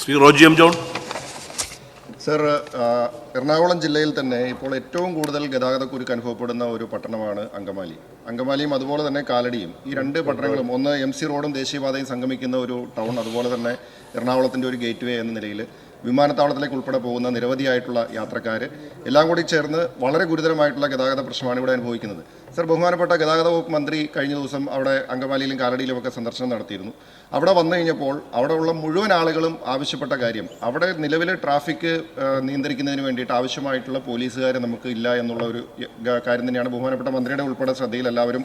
Shri Roji M John. Sir Ernakulam ജില്ലയിൽ തന്നെ ഇപ്പോൾ ഏറ്റവും കൂടുതൽ ഗതാഗതക്കുരുക്ക് അനുഭവപ്പെടുന്ന ഒരു പട്ടണമാണ് അങ്കമാലി. അങ്കമാലിയും അതുപോലെ തന്നെ കാലടിയും. ഈ രണ്ട് പട്ടണങ്ങളും ഒന്ന് എം സി റോഡും ദേശീയപാതയും സംഗമിക്കുന്ന ഒരു ടൗൺ അതുപോലെ തന്നെ എറണാകുളത്തിന്റെ ഒരു ഗേറ്റ്വേ എന്ന നിലയിൽ വിമാനത്താവളത്തിലേക്ക് ഉൾപ്പെടെ പോകുന്ന നിരവധിയായിട്ടുള്ള യാത്രക്കാർ എല്ലാം കൂടി ചേർന്ന് വളരെ ഗുരുതരമായിട്ടുള്ള ഗതാഗത പ്രശ്നമാണ് ഇവിടെ അനുഭവിക്കുന്നത്. സർ ബഹുമാനപ്പെട്ട ഗതാഗത വകുപ്പ് മന്ത്രി കഴിഞ്ഞ ദിവസം അവിടെ അങ്കമാലിയിലും കാലടിയിലും ഒക്കെ സന്ദർശനം നടത്തിയിരുന്നു. അവിടെ വന്നു കഴിഞ്ഞപ്പോൾ അവിടെയുള്ള മുഴുവൻ ആളുകളും ആവശ്യപ്പെട്ട കാര്യം അവിടെ നിലവിലെ ട്രാഫിക് നിയന്ത്രിക്കുന്നതിന് വേണ്ടിയിട്ട് ആവശ്യമായിട്ടുള്ള പോലീസുകാരെ നമുക്ക് ഇല്ല എന്നുള്ള ഒരു കാര്യം തന്നെയാണ് ബഹുമാനപ്പെട്ട മന്ത്രിയുടെ ഉൾപ്പെടെ ശ്രദ്ധയിൽ എല്ലാവരും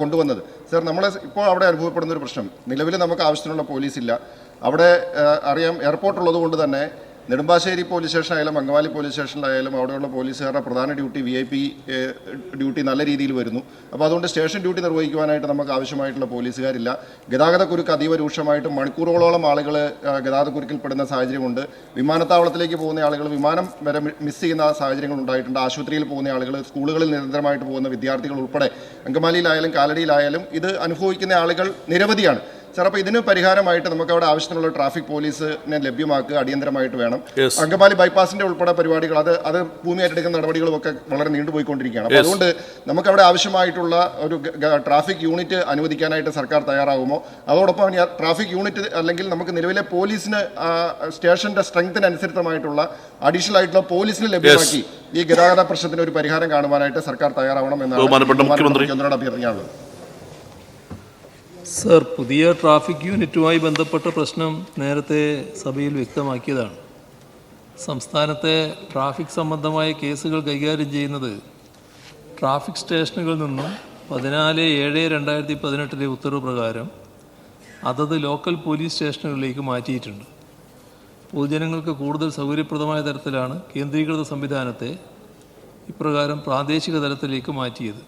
കൊണ്ടുവന്നത്. സർ നമ്മളെ ഇപ്പോൾ അവിടെ അനുഭവപ്പെടുന്ന ഒരു പ്രശ്നം നിലവിൽ നമുക്ക് ആവശ്യത്തിനുള്ള പോലീസ് ഇല്ല. അവിടെ അറിയാം എയർപോർട്ട് ഉള്ളത് കൊണ്ട് തന്നെ നെടുമ്പാശ്ശേരി പോലീസ് സ്റ്റേഷൻ ആയാലും അങ്കമാലി പോലീസ് സ്റ്റേഷനിലായാലും അവിടെയുള്ള പോലീസുകാരുടെ പ്രധാന duty V I P duty നല്ല രീതിയിൽ വരുന്നു. അപ്പോൾ അതുകൊണ്ട് സ്റ്റേഷൻ ഡ്യൂട്ടി നിർവഹിക്കുവാനായിട്ട് നമുക്ക് ആവശ്യമായിട്ടുള്ള പോലീസുകാരില്ല. ഗതാഗതക്കുരുക്ക് അതീവ രൂക്ഷമായിട്ട് മണിക്കൂറുകളോളം ആളുകൾ ഗതാഗതക്കുരുക്കിൽപ്പെടുന്ന സാഹചര്യമുണ്ട്. വിമാനത്താവളത്തിലേക്ക് പോകുന്ന ആളുകൾ വിമാനം വരെ മിസ് ചെയ്യുന്ന സാഹചര്യങ്ങൾ ഉണ്ടായിട്ടുണ്ട്. ആശുപത്രിയിൽ പോകുന്ന ആളുകൾ സ്കൂളുകളിൽ നിരന്തരമായിട്ട് പോകുന്ന വിദ്യാർത്ഥികൾ ഉൾപ്പെടെ അങ്കമാലിയിലായാലും കാലടിയിലായാലും ഇത് അനുഭവിക്കുന്ന ആളുകൾ നിരവധിയാണ്. സാർ അപ്പോൾ ഇതിന് പരിഹാരമായിട്ട് നമുക്ക് അവിടെ ആവശ്യത്തിനുള്ള ട്രാഫിക് പോലീസിനെ ലഭ്യമാക്കുക അടിയന്തരമായിട്ട് വേണം. അങ്കമാലി ബൈപ്പാസിന്റെ ഉൾപ്പെടെ പരിപാടികൾ അത് അത് ഭൂമി ഏറ്റെടുക്കുന്ന നടപടികളും ഒക്കെ വളരെ നീണ്ടുപോയിക്കൊണ്ടിരിക്കുകയാണ്. അപ്പോൾ അതുകൊണ്ട് നമുക്ക് അവിടെ ആവശ്യമായിട്ടുള്ള ഒരു ട്രാഫിക് യൂണിറ്റ് അനുവദിക്കാനായിട്ട് സർക്കാർ തയ്യാറാകുമോ അതോടൊപ്പം ട്രാഫിക് യൂണിറ്റ് അല്ലെങ്കിൽ നമുക്ക് നിലവിലെ പോലീസിന് സ്റ്റേഷന്റെ സ്ട്രെങ്തിന് അനുസൃതമായിട്ടുള്ള അഡീഷണൽ ആയിട്ടുള്ള പോലീസിന് ലഭ്യമാക്കി ഈ ഗതാഗത പ്രശ്നത്തിന് ഒരു പരിഹാരം കാണുവാനായിട്ട് സർക്കാർ തയ്യാറാവണം എന്നാണ്. മുഖ്യമന്ത്രിയോട് അഭ്യർത്ഥിക്കാനുള്ളത്. സർ പുതിയ ട്രാഫിക് യൂണിറ്റുമായി ബന്ധപ്പെട്ട പ്രശ്നം നേരത്തെ സഭയിൽ വ്യക്തമാക്കിയതാണ്. സംസ്ഥാനത്തെ ട്രാഫിക് സംബന്ധമായ കേസുകൾ കൈകാര്യം ചെയ്യുന്നത് ട്രാഫിക് സ്റ്റേഷനുകളിൽ നിന്നും പതിനാല് ഏഴ് രണ്ടായിരത്തി പതിനെട്ടിലെ ഉത്തരവ് പ്രകാരം അതത് ലോക്കൽ പോലീസ് സ്റ്റേഷനുകളിലേക്ക് മാറ്റിയിട്ടുണ്ട്. പൊതുജനങ്ങൾക്ക് കൂടുതൽ സൗകര്യപ്രദമായ തരത്തിലാണ് കേന്ദ്രീകൃത സംവിധാനത്തെ ഇപ്രകാരം പ്രാദേശിക തലത്തിലേക്ക് മാറ്റിയത്.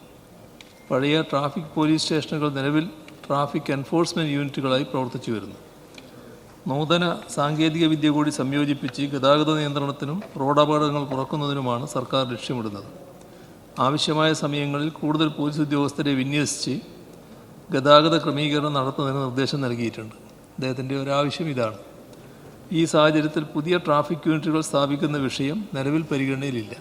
പഴയ ട്രാഫിക് പോലീസ് സ്റ്റേഷനുകൾ നിലവിൽ ട്രാഫിക് എൻഫോഴ്സ്മെന്റ് യൂണിറ്റുകളായി പ്രവർത്തിച്ചു വരുന്നു. നൂതന സാങ്കേതിക വിദ്യ കൂടി സംയോജിപ്പിച്ച് ഗതാഗത നിയന്ത്രണത്തിനും റോഡ് അപകടങ്ങൾ കുറക്കുന്നതിനുമാണ് സർക്കാർ ലക്ഷ്യമിടുന്നത്. ആവശ്യമായ സമയങ്ങളിൽ കൂടുതൽ പോലീസ് ഉദ്യോഗസ്ഥരെ വിന്യസിച്ച് ഗതാഗത ക്രമീകരണം നടത്തുന്നതിന് നിർദ്ദേശം നൽകിയിട്ടുണ്ട്. അദ്ദേഹത്തിന്റെ ഒരാവശ്യം ഇതാണ്. ഈ സാഹചര്യത്തിൽ പുതിയ ട്രാഫിക് യൂണിറ്റുകൾ സ്ഥാപിക്കുന്ന വിഷയം നിലവിൽ പരിഗണനയിലില്ല.